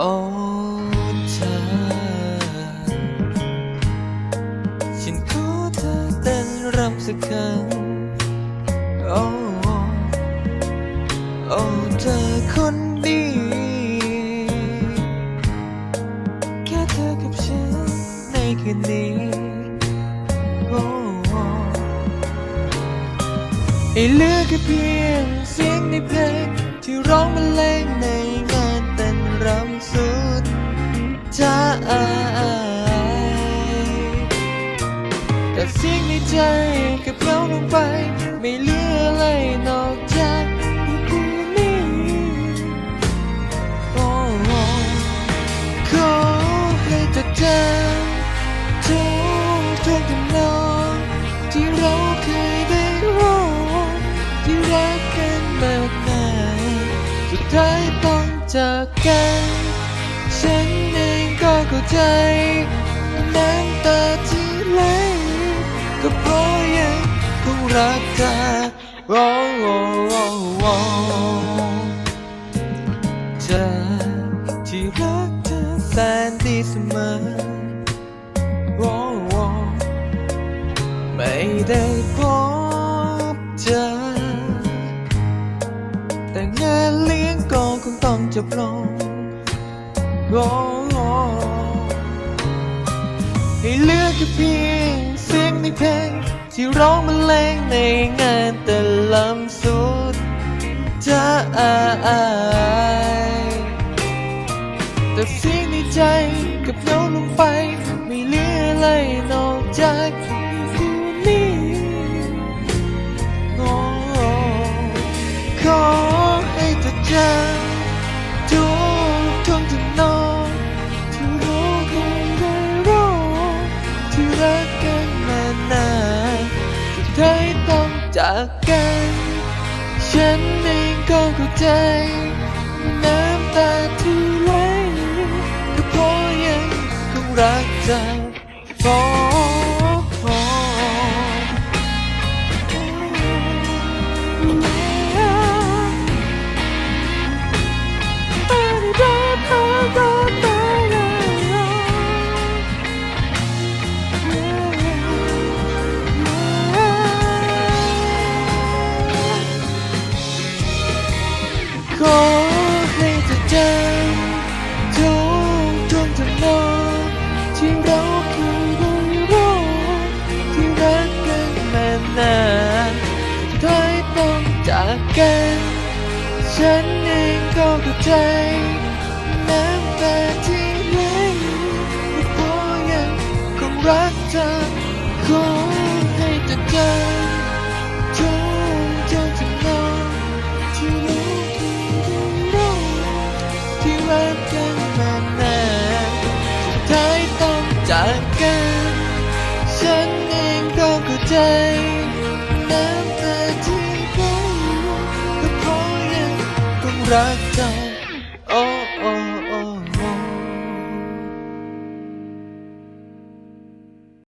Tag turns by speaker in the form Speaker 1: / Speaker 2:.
Speaker 1: โอ้เธอ ฉันขอเธอเต้นรำสักครั้งโอ้โอ้เธอคนดี แค่เธอกับฉันในคืนนี้โอ้ใหเลือแค่เพียงเสียงในเพลงที่ร้องบรรเลงในงาน สุดใจแต่เสียงในใจกับเราลงไป ไม่เหลืออะไรนอกจากคืนนี้โอ้ขอให้จำทุกทุกทำนองที่เราเคยได้ร้องที่รักกันมากมายสุดท้ายต้องจากกัน ฉันเองก็เข้าใจน้ำตาที่ไหลก็เพราะยังคงรักเธอโอ้โอ้โอ้โอ้เธอที่รักเธอแสนดีเสมอโอ้โอ้ไม่ได้พบเจอแต่งานเลี้ยงก็คงต้องจบลง โอ้โอ้ให้เหลือแค่เพียงเสียงในเพลง ที่ร้องบรรเลงในงานแต่ลำสุดจะอายแต่เสียงในใจกับเงาลงไป ไม่เหลืออะไรนอกจากคืนนี้โอ้ขอให้เธอจำ จากกัน ฉันเองก็เข้าใจ น้ำตาที่ไหลก็เพราะยังคงรักเธอ สุดท้ายต้องจากกัน ฉันเองก็เข้าใจ น้ำตาที่ไหลก็เพราะยังคงรักเธอขอให้เธอจำทุกทุกทำนองที่ราเคยได้ร้ที่รักกันมานานสุดท้ายต้องจากกัน ฉันเองก็เข้าใจ รักเรา